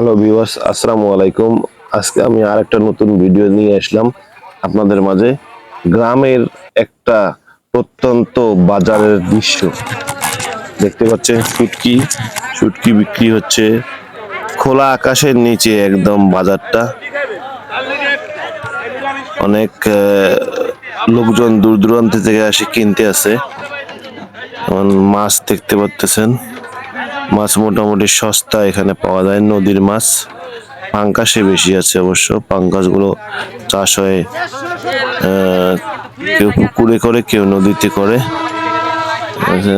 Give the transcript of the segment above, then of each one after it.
Hello viewers, আসসালামু আলাইকুম। আজকে আমি আরেকটা নতুন ভিডিও নিয়ে আসলাম আপনাদের মাঝে। গ্রামের একটা প্রত্যন্ত বাজারের দৃশ্য। দেখতে পাচ্ছেন শুটকি শুটকি বিক্রি হচ্ছে খোলা আকাশের নিচে একদম বাজারটা। অনেক লোকজন দূর দূরান্ত থেকে আসে, কিনতে আসে। মাছ দেখতে পাচ্তেছেন। মাছ মোটামুটি সস্তা এখানে পাওয়া যায়। নদীর মাছ পাঙ্কাশে বেশি আছে অবশ্য। পাঙ্কাশগুলো চাষ হয় কেউ পুকুরে করে কেউ নদীতে করে। আচ্ছা,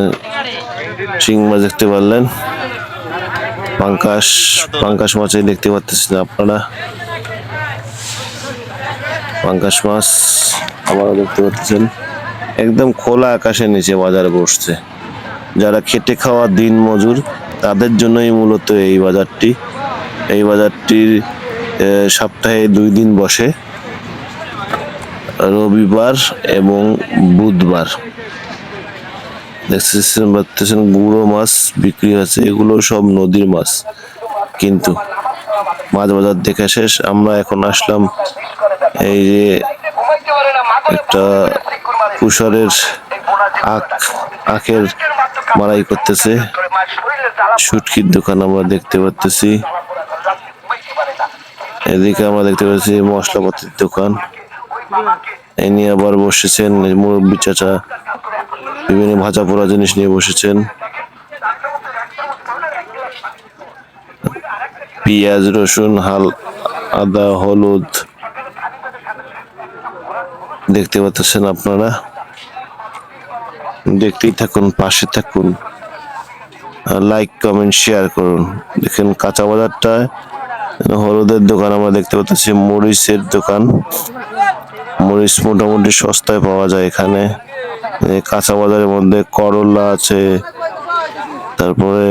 চিং মাছ দেখতে পারলেন। পাঙ্কাশ পাঙ্কাশ মাছই দেখতে পাচ্ছেন আপনারা। পাঙ্কাশ মাছ আবারও দেখতে পাচ্ছেন। একদম খোলা আকাশের নিচে বাজারে বসছে। যারা খেটে খাওয়া দিন মজুর তাদের জন্যই মূলত এই বাজারটি। এই বাজারটির সপ্তাহে দুই দিন বসে। রবিবার এবং বুধবার। দেখতেছেন পাচ্ছেন গুঁড়ো মাছ বিক্রি হচ্ছে এগুলো সব নদীর মাছ। কিন্তু মাছ বাজার দেখে শেষ। আমরা এখন আসলাম এই যে একটা কুশরের আখ, আখের মারাই করতেছে। শুটকির দোকান আমরা দেখতে পাচ্তেছি এদিকে আমরা দেখতে পাচ্ছি মশলাপাতির দোকান। এ নিয়ে আবার বসেছেন মুরব্বী চাচা। বিভিন্ন ভাজা পোড়া জিনিস নিয়ে বসেছেন। পেঁয়াজ, রসুন, হাল, আদা, হলুদ। দেখতে পাচ্ছেন আপনারা। দেখতেই থাকুন, পাশে থাকুন। লাইক কমেন্ট শেয়ার করুন। দেখেন কাঁচা বাজারটা, হলুদের দোকান আমরা দেখতে পাচ্ছি, মরিচের দোকান। মরিচ মোটামুটি সস্তায় পাওয়া যায় এখানে। কাঁচা বাজারের মধ্যে করলা আছে, তারপরে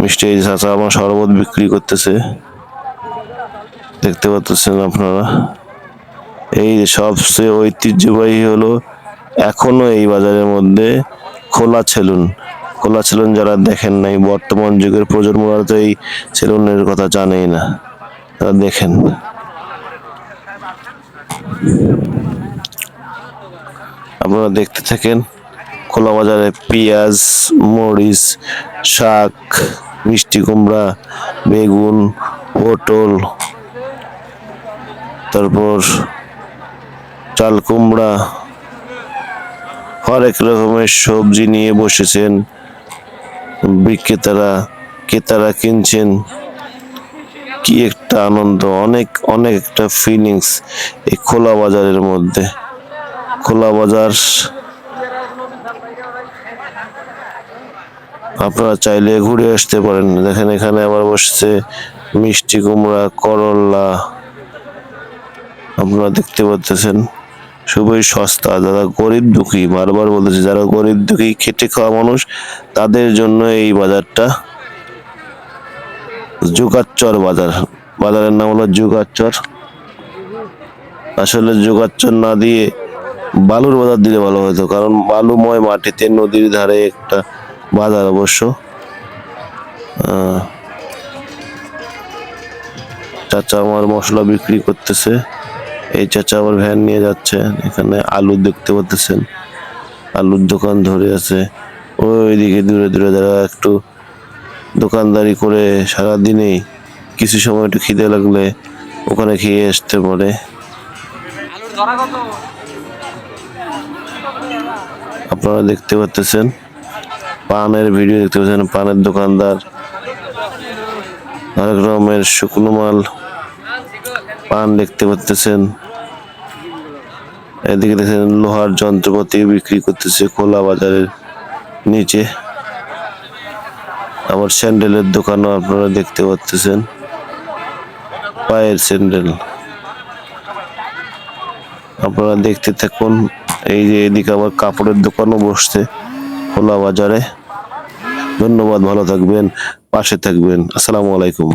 মিষ্টি চাচা আমার শরবত বিক্রি করতেছে। দেখতে পাচ্ছেন আপনারা। এই সবচেয়ে ঐতিহ্যবাহী হলো এখনও এই বাজারের মধ্যে খোলা সেলুন। খোলা সেলুন যারা দেখেন নাই, বর্তমান যুগের প্রজন্মরা তো এই সেলুনের কথা জানেই না। তারা দেখেন। আপনারা দেখতে থাকেন খোলা বাজারে পেঁয়াজ, মরিচ, শাক, মিষ্টি কুমড়া, বেগুন, পটল, তারপর চাল কুমড়া হরেক রকমের সবজি নিয়ে বসেছেন। বিক্রেতারা, ক্রেতারা কিনছেন। কি একটা আনন্দ, অনেক অনেক একটা ফিলিংস এই খোলা বাজারের মধ্যে। খোলা বাজার আপনারা চাইলে ঘুরে আসতে পারেন। দেখেন এখানে আবার বসছে মিষ্টি কুমড়া, করলা। আপনারা দেখতে পাচ্ছেন। খুবই সস্তা, যারা গরিব দুঃখী, বারবার বলতেছি, যারা গরিব দুঃখী, খেটে খাওয়া মানুষ, তাদের জন্য এই বাজারটা যুগাচ্চর বাজার। বাজারের নাম হলো যুগাচ্চর। আসলে যুগাচ্চর না দিয়ে বালুর বাজার দিলে ভালো হতো, কারণ বালুময় মাটিতে নদীর ধারে একটা বাজার অবশ্য। চাচা আমার মশলা বিক্রি করতেছে। এই চাচা আবার ভ্যান নিয়ে যাচ্ছে। এখানে আলু দেখতে পাচ্ছেন আলুর দোকান ধরে আছে। ওইদিকে দূরে দূরে যারা একটু দোকানদারি করে সারা দিনেই কিছু সময় একটু খিদে লাগলে ওখানে খেয়ে আসতে পারে। আপনারা দেখতে পাচ্ছেন পানের ভিডিও দেখতে পাচ্ছেন পানের দোকানদার। অনেক রকমের শুকনো মাল। পান দেখতে পাচ্ছেন এদিকে দেখছেন লোহার যন্ত্রপাতি বিক্রি করতেছে খোলা বাজারের নিচে। আবার স্যান্ডেলের দোকানও আপনারা দেখতে পাচ্ছেন পায়ের স্যান্ডেল। আপনারা দেখতে থাকুন, এই যে এদিকে আবার কাপড়ের দোকানও বসছে খোলা বাজারে। ধন্যবাদ, ভালো থাকবেন, পাশে থাকবেন। আসসালামু আলাইকুম।